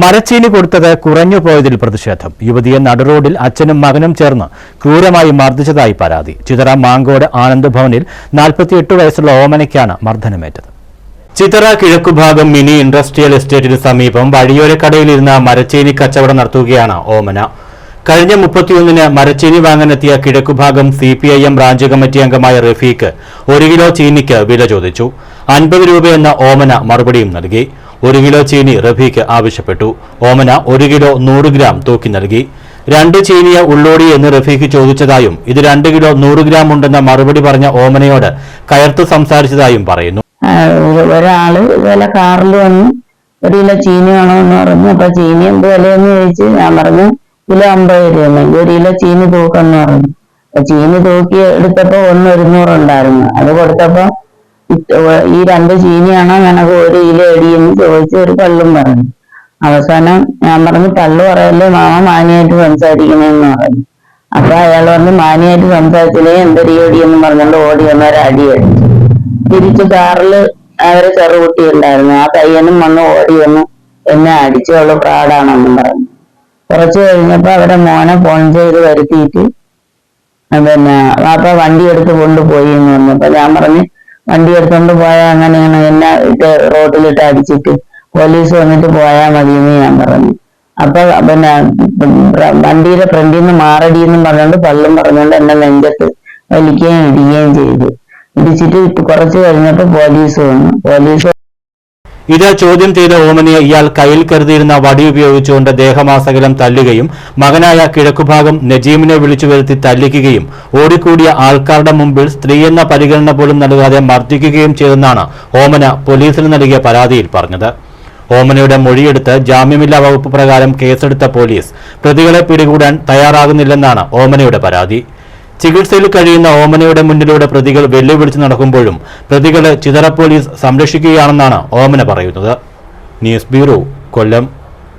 മരച്ചീനി കൊടുത്തത് കുറഞ്ഞു പോയതിൽ പ്രതിഷേധം. യുവതിയെ നടുറോഡിൽ അച്ഛനും മകനും ചേർന്ന് ക്രൂരമായി മർദ്ദിച്ചതായി പരാതി. ചിതറ മാങ്കോട് ആനന്ദ് ഭവനിൽ നാൽപ്പത്തിയെട്ട് വയസ്സുള്ള ഓമനയ്ക്കാണ് മർദ്ദനമേറ്റത്. ചിതറ കിഴക്കുഭാഗം മിനി ഇൻഡസ്ട്രിയൽ എസ്റ്റേറ്റിന് സമീപം വഴിയോരക്കടയിലിരുന്ന മരച്ചീനി കച്ചവടം നടത്തുകയാണ് ഓമന. കഴിഞ്ഞ മുപ്പത്തിയൊന്നിന് മരച്ചീനി വാങ്ങാനെത്തിയ കിഴക്കുഭാഗം C P I M branch committee അംഗമായ റഫീഖ് ഒരു കിലോ ചീനിക്ക് വില ചോദിച്ചു. അൻപത് രൂപയെന്ന ഓമന മറുപടിയും നൽകി. ഒരു കിലോ ചീനി റഫീഖ് ആവശ്യപ്പെട്ടു. ഓമന ഒരു കിലോ നൂറ് ഗ്രാം തൂക്കി നൽകി. രണ്ട് ചീനിയ ഉള്ളോടി എന്ന് റഫീഖ് ചോദിച്ചതായും ഇത് രണ്ട് കിലോ നൂറ് ഗ്രാം ഉണ്ടെന്ന മറുപടി പറഞ്ഞ ഓമനയോട് കയർത്ത് സംസാരിച്ചതായും പറയുന്നു. ഒരാൾ ഇതുപോലെ കാറിൽ വന്ന് ഒരു കിലോ ചീനി വേണോ എന്ന് പറഞ്ഞു. അപ്പൊ ചീനി എന്ത് വിലയെന്ന് ചോദിച്ച് ഞാൻ പറഞ്ഞു കിലോ അമ്പത് രൂപ. ഒരു കിലോ ചീനി തൂക്കെന്ന് പറഞ്ഞു. ചീനി തൂക്കി എടുത്തപ്പോ ഒന്ന് ഒരുന്നൂറുണ്ടായിരുന്നു അത് കൊടുത്തപ്പോ ഈ രണ്ട് ചീനിയാണോ നിനക്ക് ഒരു കിലോ എടിയെന്ന് ചോദിച്ച് ഒരു കള്ളും പറഞ്ഞു. അവസാനം ഞാൻ പറഞ്ഞു കള്ളു പറയല്ലേ മാമ മാനിയായിട്ട് സംസാരിക്കണേന്ന് പറഞ്ഞു. അപ്പൊ അയാൾ പറഞ്ഞു മാനിയായിട്ട് സംസാരിച്ചില്ലേ എന്തൊരു എടിയെന്ന് പറഞ്ഞുകൊണ്ട് ഓടി വന്നവരെ അടി അടിച്ചു. തിരിച്ച് കാറിൽ അവരെ ചെറുകുട്ടി ഉണ്ടായിരുന്നു ആ പയ്യനും വന്ന് ഓടി വന്ന് എന്നെ അടിച്ചു അവൾ പ്രാടാണെന്നും പറഞ്ഞു. കുറച്ച് കഴിഞ്ഞപ്പോ അവരെ മോനെ ഫോൺ ചെയ്ത് വരുത്തിയിട്ട് പിന്നെ വാപ്പ വണ്ടി എടുത്ത് കൊണ്ടുപോയി എന്ന് പറഞ്ഞപ്പോ ഞാൻ പറഞ്ഞു വണ്ടി എടുത്തോണ്ട് പോയാൽ അങ്ങനെയാണ് എന്നെ ഇട്ട് റോഡിലിട്ട് അടിച്ചിട്ട് പോലീസ് വന്നിട്ട് പോയാൽ മതി എന്ന് ഞാൻ പറഞ്ഞു. അപ്പൊ പിന്നെ വണ്ടിയുടെ ഫ്രണ്ടിൽ നിന്ന് മാറടി എന്നും പറഞ്ഞുകൊണ്ട് പള്ളും പറഞ്ഞുകൊണ്ട് എന്നെ നെഞ്ചത്ത് വലിക്കുകയും ഇടിക്കുകയും ചെയ്തു. ഇടിച്ചിട്ട് കുറച്ച് കഴിഞ്ഞപ്പോ പോലീസ് വന്നു. പോലീസ് ഇത് ചോദ്യം ചെയ്ത ഓമനിയെ ഇയാൾ കയ്യിൽ കരുതിയിരുന്ന വടി ഉപയോഗിച്ചുകൊണ്ട് ദേഹമാസകലം തല്ലുകയും മകനായ കിഴക്കുഭാഗം നജീമിനെ വിളിച്ചു വരുത്തി തല്ലിക്കുകയും ഓടിക്കൂടിയ ആൾക്കാരുടെ മുമ്പിൽ സ്ത്രീയെന്ന പരിഗണന പോലും നൽകാതെ മർദ്ദിക്കുകയും ചെയ്തെന്നാണ് ഓമന പോലീസിന് നൽകിയ പരാതിയിൽ പറഞ്ഞത്. ഓമനയുടെ മൊഴിയെടുത്ത് ജാമ്യമില്ലാ വകുപ്പ് പ്രകാരം കേസെടുത്ത പോലീസ് പ്രതികളെ പിടികൂടാൻ തയ്യാറാകുന്നില്ലെന്നാണ് ഓമനയുടെ പരാതി. ചികിത്സയിൽ കഴിയുന്ന ഓമനയുടെ മുന്നിലൂടെ പ്രതികൾ വെല്ലുവിളിച്ച് നടക്കുമ്പോഴും പ്രതികളെ ചിതറ പോലീസ് സംരക്ഷിക്കുകയാണെന്നാണ് ഓമന പറയുന്നത്. News bureau Kollam.